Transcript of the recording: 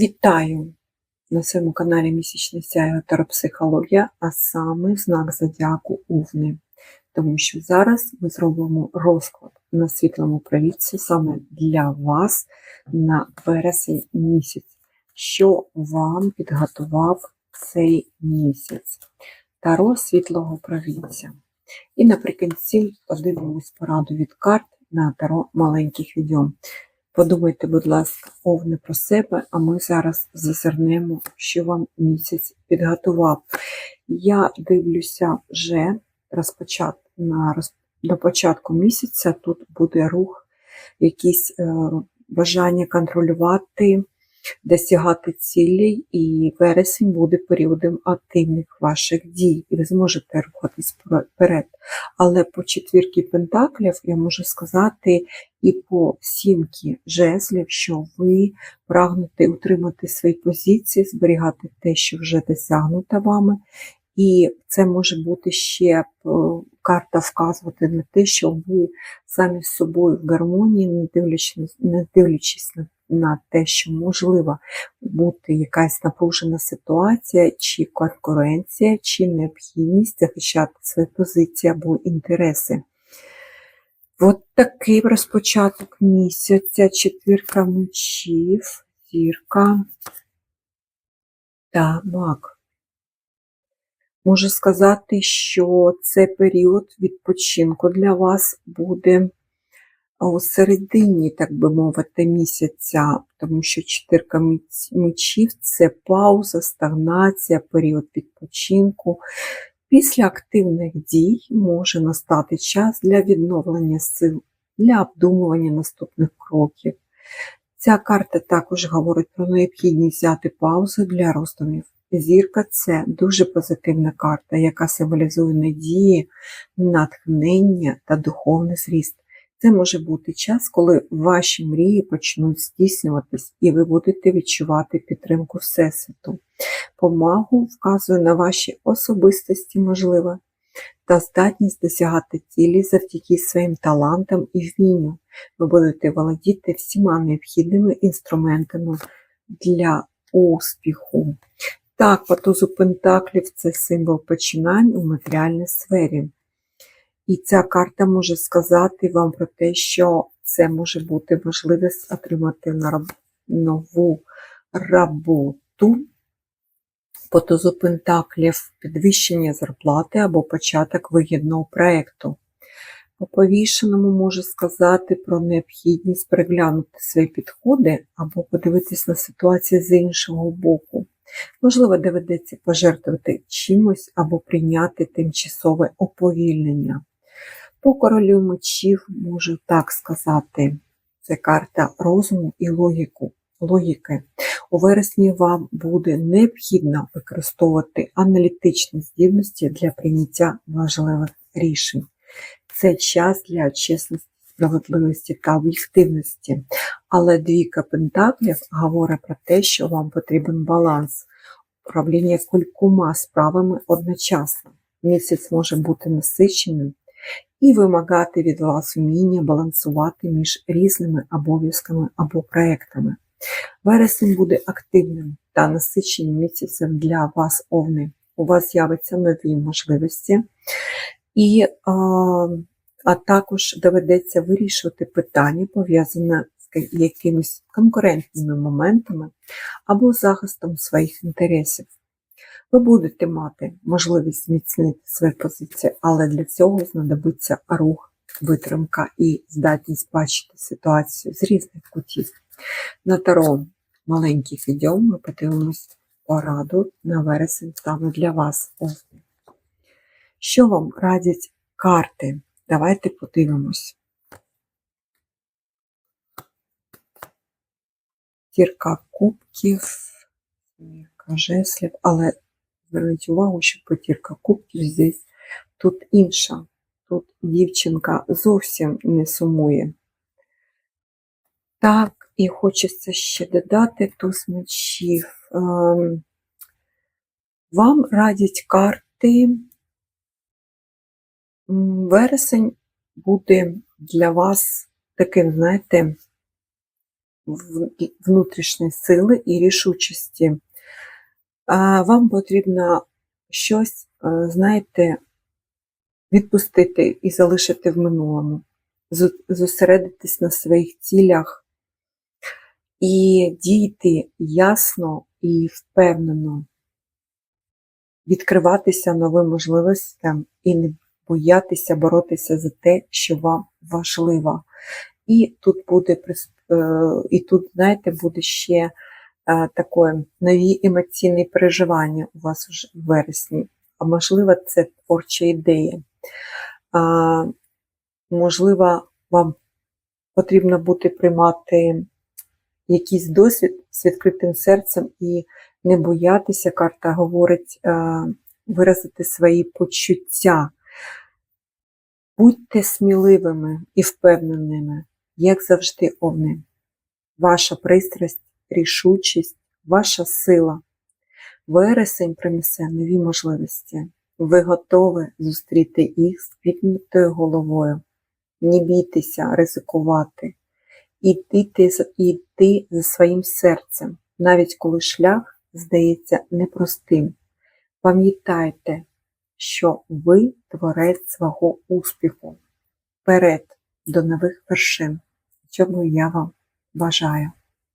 Вітаю на своєму каналі Місячне сяйво Таропсихологія, а саме знак зодіаку Овни. Тому що зараз ми зробимо розклад на світлому провідці саме для вас на вересень місяць, що вам підготував цей місяць. Таро світлого провідця. І наприкінці подивимось пораду від карт на таро маленьких відьом. Подумайте, будь ласка, овне про себе, а ми зараз зазирнемо, що вам місяць підготував. Я дивлюся вже розпочат, на, до початку місяця тут буде рух, якісь е, бажання контролювати, досягати цілей, і вересень буде періодом активних ваших дій, і ви зможете рухатись вперед. Але по четвірки пентаклів я можу сказати і по сімки жезлів, що ви прагнете утримати свої позиції, зберігати те, що вже досягнуто вами. І це може бути ще е, карта вказувати на те, що ви самі з собою в гармонії, не дивлячись, не дивлячись на, на те, що можлива бути якась напружена ситуація, чи конкуренція, чи необхідність захищати свої позиції або інтереси. От такий розпочаток місяця, четвірка мечів, зірка та мак. Можу сказати, що це період відпочинку для вас буде у середині, так би мовити, місяця, тому що чотирка мечів це пауза, стагнація, період відпочинку. Після активних дій може настати час для відновлення сил, для обдумування наступних кроків. Ця карта також говорить про необхідність взяти паузу для роздумів. Зірка це дуже позитивна карта, яка символізує надії, натхнення та духовний зріст. Це може бути час, коли ваші мрії почнуть здійснюватись, і ви будете відчувати підтримку Всесвіту. Помагу вказує на ваші особистості, можливо, та здатність досягати цілі завдяки своїм талантам і вмінню. Ви будете володіти всіма необхідними інструментами для успіху. Так, по тузу Пентаклів це символ починань у матеріальній сфері. І ця карта може сказати вам про те, що це може бути можливість отримати нову роботу, по тузу Пентаклів підвищення зарплати або початок вигідного проєкту. По повішеному можу сказати про необхідність переглянути свої підходи або подивитись на ситуацію з іншого боку. Можливо, доведеться пожертвувати чимось або прийняти тимчасове оповільнення. По королю мечів можу так сказати, це карта розуму і логіку, логіки. У вересні вам буде необхідно використовувати аналітичні здібності для прийняття важливих рішень. Це час для чесності, справедливості та об'єктивності. Але двійка пентаклів говорить про те, що вам потрібен баланс управління кількома справами одночасно. Місяць може бути насиченим і вимагати від вас вміння балансувати між різними обов'язками або проектами. Вересень буде активним та насиченим місяцем для вас, овни. У вас з'являться нові можливості, і, а, а також доведеться вирішувати питання, пов'язане з якимись конкурентними моментами або захистом своїх інтересів. Ви будете мати можливість зміцнити свої позиції, але для цього знадобиться рух, витримка і здатність бачити ситуацію з різних кутів. На таро маленьких відео ми подивимось пораду на вересень саме для вас. Що вам радять карти? Давайте подивимось. Тірка кубків, жеслів, але зверніть увагу, що потірка кубків здесь тут інша. Тут дівчинка зовсім не сумує. Так, і хочеться ще додати туз мечів. Ем, вам радять карти. Вересень буде для вас таким, знаєте, внутрішньої сили і рішучості. Вам потрібно щось, е, знаєте, відпустити і залишити в минулому, зосередитись на своїх цілях і діяти ясно і впевнено, відкриватися новим можливостям і не боятися боротися за те, що вам важливо. І тут буде е, і тут, знаєте, буде ще е, таке нові емоційні переживання у вас в вересні. А можливо, це творча ідея. А, можливо, вам потрібно буде приймати якийсь досвід з відкритим серцем і не боятися, карта говорить, е, виразити свої почуття. Будьте сміливими і впевненими, як завжди, овни. Ваша пристрасть, рішучість, ваша сила. Вересень принесе нові можливості. Ви готові зустріти їх з піднятою головою. Не бійтеся ризикувати. Ідите, за- йти за своїм серцем, навіть коли шлях здається непростим. Пам'ятайте, що ви творець свого успіху. Вперед до нових вершин, чого я вам бажаю.